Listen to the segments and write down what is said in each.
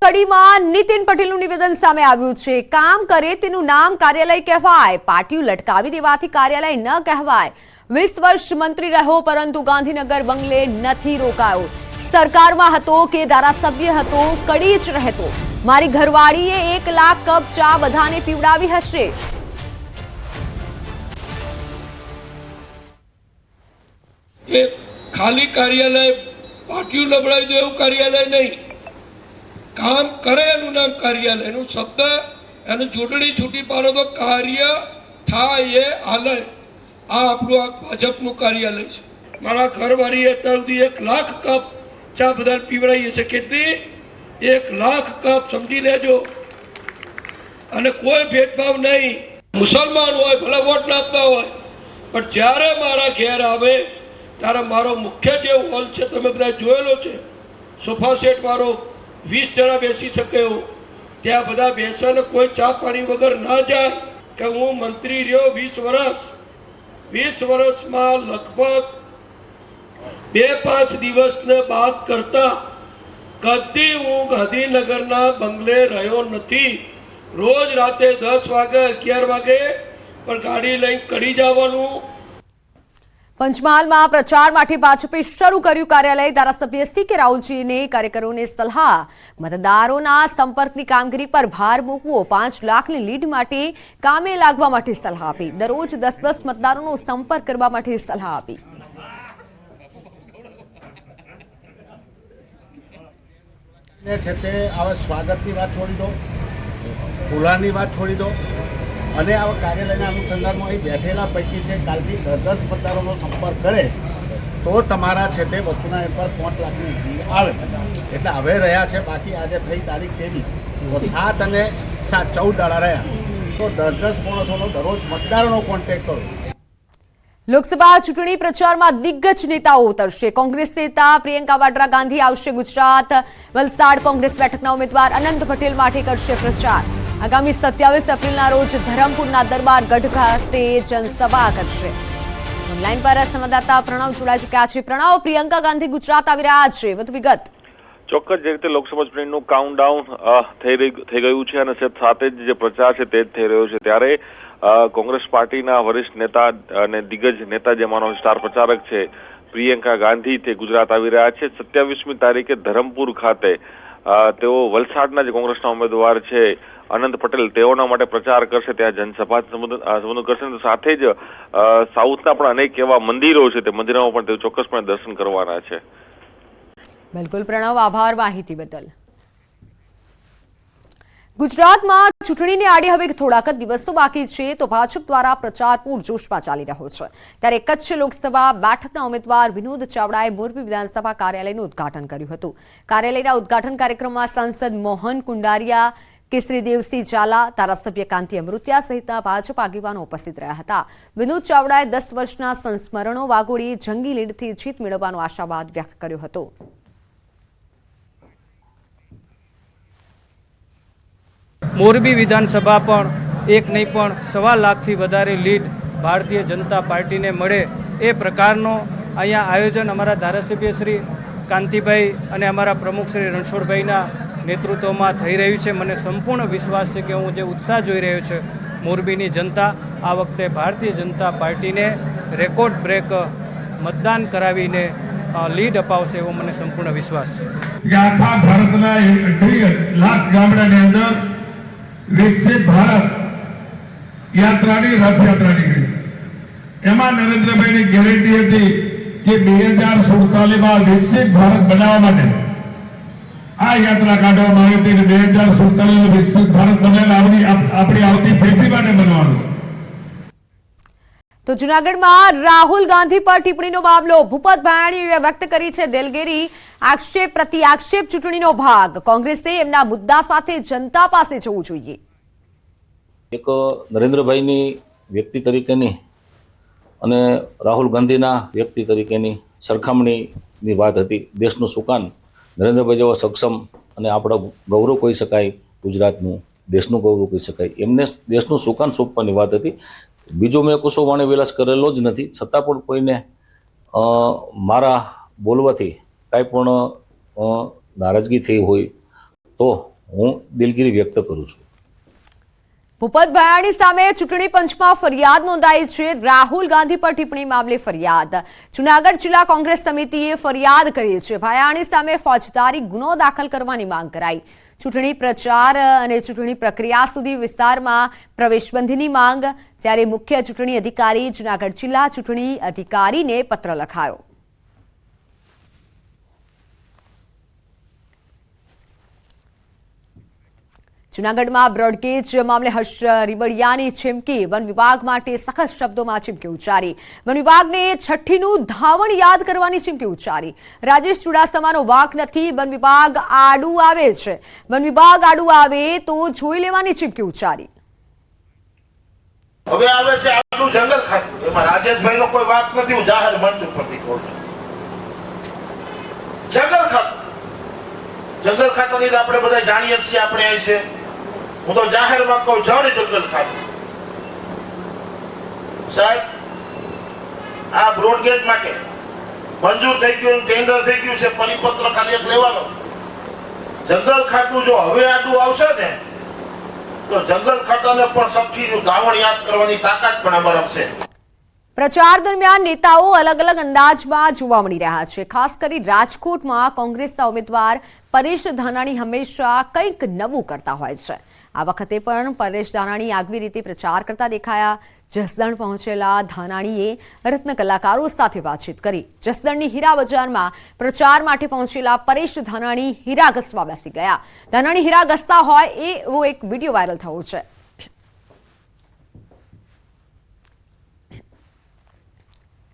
કડીમાં નીતિન પટેલનું નિવેદન સામે આવ્યું છે. કામ કરે તેનું નામ કાર્યાલય કહેવાય. પાટિયું લટકાવી દેવાથી કાર્યાલય ન કહેવાય. વીસ વર્ષ મંત્રી રહ્યો, પરંતુ ગાંધીનગર બંગલે નથી રોકાયો. સરકારમાં હતો કે ધારાસભ્ય હતો, કડી જ રહેતો. મારી ઘરવાળીએ એક લાખ કપ ચા બધાને પીવડાવી હશે. ખાલી કાર્યાલય પાટિયું લબડાવી દો એવું કાર્યાલય નહીં. કામ કરે એનું નામ કાર્યાલય એનું શબ્દ એને ચૂંટણી છૂટી પાડો તો કાર્ય થાય એ આલય આ આપણું આ ભાજપનું કાર્યાલય છે. મારા ઘરવાળી અત્યાર સુધી એક લાખ કપ ચા બધા પીવડાઈએ છે કેટલી? એક લાખ કપ, સમજી લેજો. અને કોઈ ભેદભાવ નહીં. મુસલમાન હોય, ભલે વોટ નાખતા હોય, પણ જ્યારે મારા ઘેર આવે, ત્યારે મારો મુખ્ય જે હોલ છે, તમે બધા જોયેલો છે. સોફા સેટ મારો વીસ જણા બેસી શકે એવું. ત્યાં બધા બેસે ને કોઈ ચા પાણી વગર ના જાય કે હું મંત્રી રહ્યો વીસ વર્ષ વીસ વર્ષમાં લગભગ બે પાંચ દિવસને બાદ કરતા કદી હું ગાંધીનગરના બંગલે રહ્યો નથી. રોજ રાતે દસ વાગે, અગિયાર વાગે પણ ગાડી લઈને કડી જવાનું પંચમહાલમાં પ્રચાર માટે ભાજપે શરૂ કર્યું કાર્યાલય. ધારાસભ્ય સી કે રાહુલજીને કાર્યકરોને સલાહ. મતદારોના સંપર્કની કામગીરી પર ભાર મૂકવો, પાંચ લાખની લીડ માટે કામે લાગવા માટે સલાહ આપી. દરરોજ દસ દસ મતદારોનો સંપર્ક કરવા માટે સલાહ આપી. છે તે હવે સ્વાગતની વાત છોડી દો ફુલાની વાત છોડી દો. અને આવા કાર્યાલયના અનુસંધાનમાં અહીં બેઠેલા પૈકી છે કાલથી દસ દસ સંપર્ક કરે તો તમારા છે તે વસ્તુના એમ પર પાંચ લાખની ફી આવે. એટલે હવે રહ્યા છે, બાકી આજે થઈ તારીખ ત્રેવીસ. તો સાત અને સાત, ચૌદ દાડા રહ્યા. તો દસ દસ માણસોનો દરરોજ મતદારોનો કોન્ટેક્ટ કરો. લોકસભા ચૂંટણી પ્રચારમાં દિગ્ગજ નેતાઓ ઉતરશે. કોંગ્રેસ નેતા પ્રિયંકા વાડરા ગાંધી આવશે ગુજરાત. વલસાડ કોંગ્રેસ બેઠકના ઉમેદવાર અનંત પટેલ માટે કરશે પ્રચાર. આગામી સત્યાવીસ એપ્રિલના રોજ ધરમપુરના દરબાર ગઢ ખાતે જનસભા કરશે. ઓનલાઈન પર સંવાદદાતા પ્રણવ જોડાઈ ચુક્યા છે. પ્રણવ, પ્રિયંકા ગાંધી ગુજરાત આવી રહ્યા છે. વધુ વિગત. ચોક્કસ, જે રીતે લોકસભા ચૂંટણીનું કાઉન્ટડાઉન થઈ થઈ ગયું છે અને સાથે જ જે પ્રચાર છે તે જ થઈ રહ્યો છે. ત્યારે કોંગ્રેસ પાર્ટીના વરિષ્ઠ નેતા, અને દિગ્ગજ નેતા જેમાંનો સ્ટાર પ્રચારક છે, પ્રિયંકા ગાંધી તે ગુજરાત આવી રહ્યા છે. સત્યાવીસમી તારીખે ધરમપુર ખાતે તેઓ વલસાડના જે કોંગ્રેસના ઉમેદવાર છે. અનંત પટેલ તેઓના માટે પ્રચાર કરશે, ત્યાં જનસભા સંબોધન કરશે. સાથે જ સાઉથના પણ અનેક એવા મંદિરો છે, તે મંદિરોમાં પણ તેઓ ચોક્કસપણે દર્શન કરવાના છે. બિલકુલ, પ્રણવ, આભાર માહિતી બદલ. ગુજરાતમાં ચૂંટણીને આડે હવે થોડાક જ દિવસો બાકી છે તો ભાજપ દ્વારા પ્રચાર પૂરજોશમાં ચાલી રહ્યો છે. ત્યારે કચ્છ લોકસભા બેઠકના ઉમેદવાર વિનોદ ચાવડાએ મોરબી વિધાનસભા કાર્યાલયનું ઉદ્ઘાટન કર્યું હતું. કાર્યાલયના ઉદ્ઘાટન કાર્યક્રમમાં સાંસદ મોહન કુંડારિયા કેસરી દેવસિંહ ઝાલા, ધારાસભ્ય કાંતિ અમૃતિયા સહિતના ભાજપ આગેવાનો ઉપસ્થિત રહ્યા હતા. વિનોદ ચાવડાએ દસ વર્ષના સંસ્મરણો વાગોળી જંગી લીડથી જીત મેળવવાનો આશાવાદ વ્યક્ત કર્યો હતો. મોરબી વિધાનસભા પણ એક નહીં પણ સવા લાખથી વધારે લીડ ભારતીય જનતા પાર્ટીને મળે એ પ્રકારનો અહીંયા આયોજન અમારા ધારાસભ્ય શ્રી કાંતિભાઈ અને અમારા પ્રમુખ શ્રી રણછોડભાઈના નેતૃત્વમાં થઈ રહ્યું છે. મને સંપૂર્ણ વિશ્વાસ છે કે હું જે ઉત્સાહ જોઈ રહ્યો છે મોરબીની જનતા આ વખતે ભારતીય જનતા પાર્ટીને રેકોર્ડ બ્રેક મતદાન કરાવીને લીડ અપાવશે એવો મને સંપૂર્ણ વિશ્વાસ છે. આખા ભારતના લાખ ગામડાની અંદર વિકસિત ભારત યાત્રાની રથયાત્રા નીકળી. એમાં નરેન્દ્રભાઈની ગેરંટી હતી કે બે હજાર સુડતાલીસમાં વિકસિત ભારત બનાવવા માટે આ યાત્રા કાઢવામાં આવી હતી કે બે હજાર સુડતાલીસ વિકસિત ભારત બનેલા આપણી આવતી પેઢી માટે બનવાનું. તો જુનાગઢમાં રાહુલ ગાંધી પર ટિપ્પણીનો મામલો. ભૂપત ભાયાણીએ વ્યક્ત કરી છે દિલગીરી. આક્ષેપ પ્રતિ આક્ષેપ ચૂંટણીનો ભાગ. કોંગ્રેસે એમના મુદ્દા સાથે જનતા પાસે જવું જોઈએ. એક નરેન્દ્રભાઈની વ્યક્તિ તરીકેની અને રાહુલ ગાંધીના વ્યક્તિ તરીકેની સરખામણીની વાત હતી. દેશનું સુકાન નરેન્દ્રભાઈ જેવા સક્ષમ અને આપણા ગૌરવ કહી શકાય, ગુજરાતનું દેશનું ગૌરવ કહી શકાય. એમને દેશનું સુકાન સોંપવાની વાત હતી. બીજો મેં કશો વાણી વિલાસ કરેલો જ નથી. છતાં પણ કોઈને મારા બોલવાથી કાંઈ પણ નારાજગી થઈ હોય તો હું દિલગીરી વ્યક્ત કરું છું. ભૂપત ભયાણી સામે ચૂંટણી પંચમાં ફરિયાદ નોંધાઈ છે. રાહુલ ગાંધી પર ટિપ્પણી મામલે ફરિયાદ. જૂનાગઢ જિલ્લા કોંગ્રેસ સમિતિએ ફરિયાદ કરી છે. ભયાણી સામે ફોજદારી ગુનો દાખલ કરવાની માંગ કરાઈ. ચૂંટણી પ્રચાર અને ચૂંટણી પ્રક્રિયા સુધી વિસ્તારમાં પ્રવેશબંધીની માંગ. જ્યારે મુખ્ય ચૂંટણી અધિકારી જુનાગઢ જિલ્લા ચૂંટણી અધિકારીને પત્ર લખાયો. જૂનાગઢમાં બ્રોડગેજ મામલે હર્ષ રીબડિયાની ચીમકી વન વિભાગ માટે સખત શબ્દોમાં ચીમકી ઉચ્ચારી. વન વિભાગને છઠ્ઠીનું ધાવણ યાદ કરવાની ચીમકી ઉચ્ચારી. રાજેશ ચુડાસમાનો વાક નથી. વન વિભાગ આડું આવે છે. વન વિભાગ આડું આવે તો જોઈ લેવાની ચીમકી ઉચ્ચારી. હવે આવે છે આપણું જંગલ ખાતું. એમાં રાજેશભાઈ કોઈ વાત નથી. હું જાહેર મંચ ઉપરથી કહું જંગલ ખાતું. જંગલ ખાતાની આપણે બધા જાણીએ છીએ. આપણે અહીં છે. હું તો જાહેરમાં કહું, જળ જંગલ ખાતું. સાહેબ, આ બ્રોડગેજ માટે મંજૂર થઈ ગયું, ટેન્ડર થઈ ગયું છે, પરિપત્ર ખાલી એક લેવાનો. જંગલ ખાતું જો હવે આડું આવશે ને, તો જંગલ ખાતાને પણ સખીનું ગાવણ યાદ કરવાની તાકાત પણ અમારા છે. પ્રચાર દરમિયાન નેતાઓ અલગ અલગ અંદાજમાં જોવા મળી રહ્યા છે. ખાસ કરી રાજકોટમાં કોંગ્રેસના ઉમેદવાર પરેશ ધાનાણી હંમેશા કંઈક નવું કરતા હોય છે. આ વખતે પણ પરેશ ધાનાણી આગવી રીતે પ્રચાર કરતા દેખાયા. જસદણ પહોંચેલા ધાનાણીએ રત્ન કલાકારો સાથે વાતચીત કરી. જસદણની હીરા બજારમાં પ્રચાર માટે પહોંચેલા પરેશ ધાનાણી હીરા ઘસવા બેસી ગયા. ધાનાણી હીરા ઘસતા હોય એવો એક વીડિયો વાયરલ થયો છે.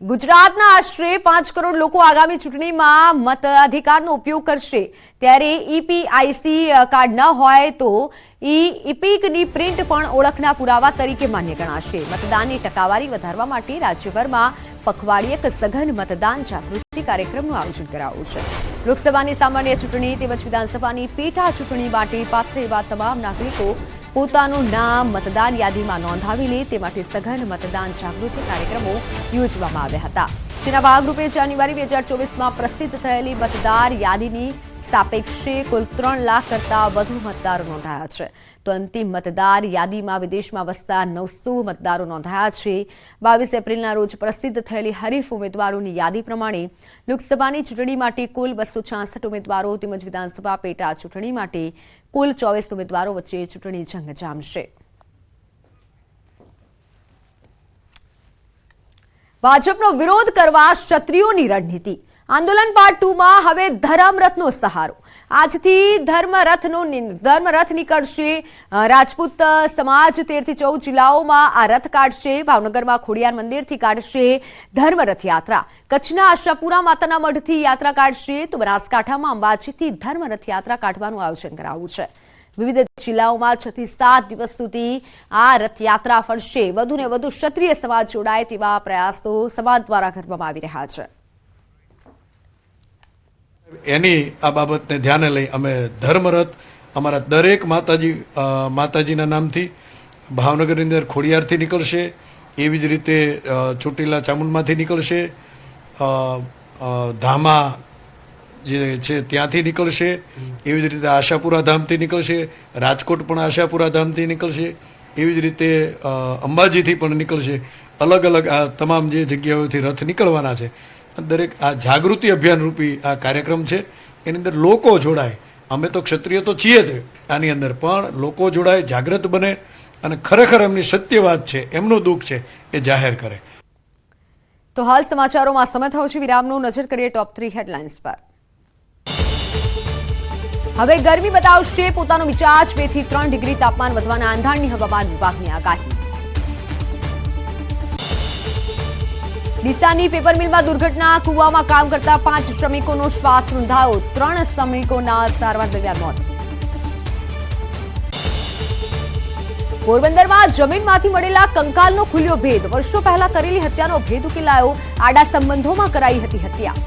ગુજરાતના આશરે પાંચ કરોડ લોકો આગામી ચૂંટણીમાં મતાધિકારનો ઉપયોગ કરશે. ત્યારે ઈપીઆઈસી કાર્ડ ન હોય તો ઈ ઇપિકની પ્રિન્ટ પણ ઓળખના પુરાવા તરીકે માન્ય ગણાશે. મતદાનની ટકાવારી વધારવા માટે રાજ્યભરમાં પખવાડિયક સઘન મતદાન જાગૃતિ કાર્યક્રમનું આયોજન કરાયું છે. લોકસભાની સામાન્ય ચૂંટણી તેમજ વિધાનસભાની પેટા ચૂંટણી માટે પાત્ર એવા તમામ નાગરિકો પોતાનું નામ મતદાન યાદીમાં નોંધાવી લે તે માટે સઘન મતદાન જાગૃતિ કાર્યક્રમો યોજવામાં આવ્યા હતા. જેના ભાગરૂપે જાન્યુઆરી બે હજાર ચોવીસમાં પ્રસિદ્ધ થયેલી મતદાર યાદીની સાપેક્ષે કુલ ત્રણ લાખ કરતા વધુ મતદારો નોંધાયા છે. તો અંતિમ મતદાર યાદીમાં વિદેશમાં વસતા નવસો મતદારો નોંધાયા છે. બાવીસ એપ્રિલના રોજ પ્રસિદ્ધ થયેલી હરીફ ઉમેદવારોની યાદી પ્રમાણે લોકસભાની ચૂંટણી માટે કુલ બસો છાસઠ ઉમેદવારો તેમજ વિધાનસભા પેટા ચૂંટણી માટે કુલ ચોવીસ ઉમેદવારો વચ્ચે ચૂંટણી જંગ જામશે. ભાજપનો વિરોધ કરવા ક્ષત્રિયોની રણનીતિ. આંદોલન પાર્ટ ટુમાં હવે ધર્મરથનો સહારો. આજથી ધર્મરથનો ધર્મરથ નીકળશે રાજપૂત સમાજ તેરથી ચૌદ જિલ્લાઓમાં આ રથ કાઢશે, ભાવનગરમાં ખોડિયાર મંદિરથી કાઢશે ધર્મરથ યાત્રા. કચ્છના આશાપુરા માતાના મઢથી યાત્રા કાઢશે તો બનાસકાંઠામાં અંબાજીથી ધર્મરથ યાત્રા કાઢવાનું આયોજન કરાવવું છે. વિવિધ જિલ્લાઓમાં છ થી સાત દિવસ સુધી આ રથયાત્રા ફરશે. વધુને વધુ ક્ષત્રિય સમાજ જોડાય તેવા પ્રયાસો સમાજ દ્વારા કરવામાં આવી રહ્યા છે. એની આ બાબતને ધ્યાને લઈ અમે ધર્મરથ અમારા દરેક માતાજી માતાજીના નામથી ભાવનગરની અંદર ખોડિયારથી નીકળશે, એવી જ રીતે ચોટીલા ચામુંડમાંથી નીકળશે ધામા જે છે ત્યાંથી નીકળશે, એવી જ રીતે આશાપુરા ધામથી નીકળશે, રાજકોટ પણ આશાપુરા ધામથી નીકળશે, એવી જ રીતે અંબાજીથી પણ નીકળશે અલગ અલગ આ તમામ જે જગ્યાઓથી રથ નીકળવાના છે. દરેક આ જાગૃતિ અભિયાન રૂપી આ કાર્યક્રમ છે. એની અંદર લોકો જોડાય. અમે તો ક્ષત્રિય તો છીએ જ. આની અંદર પણ લોકો જોડાય, જાગૃત બને અને ખરેખર એમની સત્ય વાત છે, એમનું દુઃખ છે, એ જાહેર કરે. તો હાલ સમાચારોમાં સમય થયો છે. વિરામનું નજર કરીએ ટોપ થ્રી હેડલાઇન્સ પર. હવે ગરમી બતાવશે. પોતાનો મિજાજ બેથી ત્રણ ડિગ્રી તાપમાન વધવાના આંધાણની હવામાન વિભાગની આગાહી. ડીસાની પેપર મિલમાં દુર્ઘટના, કુવામાં કામ કરતા પાંચ શ્રમિકોનો શ્વાસ રૂંધાયો, ત્રણ શ્રમિકોના સારવાર દરમિયાન મોત. પોરબંદરમાં જમીનમાંથી મળેલા કંકાલનો ખુલ્યો ભેદ. વર્ષો પહેલા કરેલી હત્યાનો ભેદ ઉકેલાયો, આડા સંબંધોમાં કરાઈ હતી હત્યા.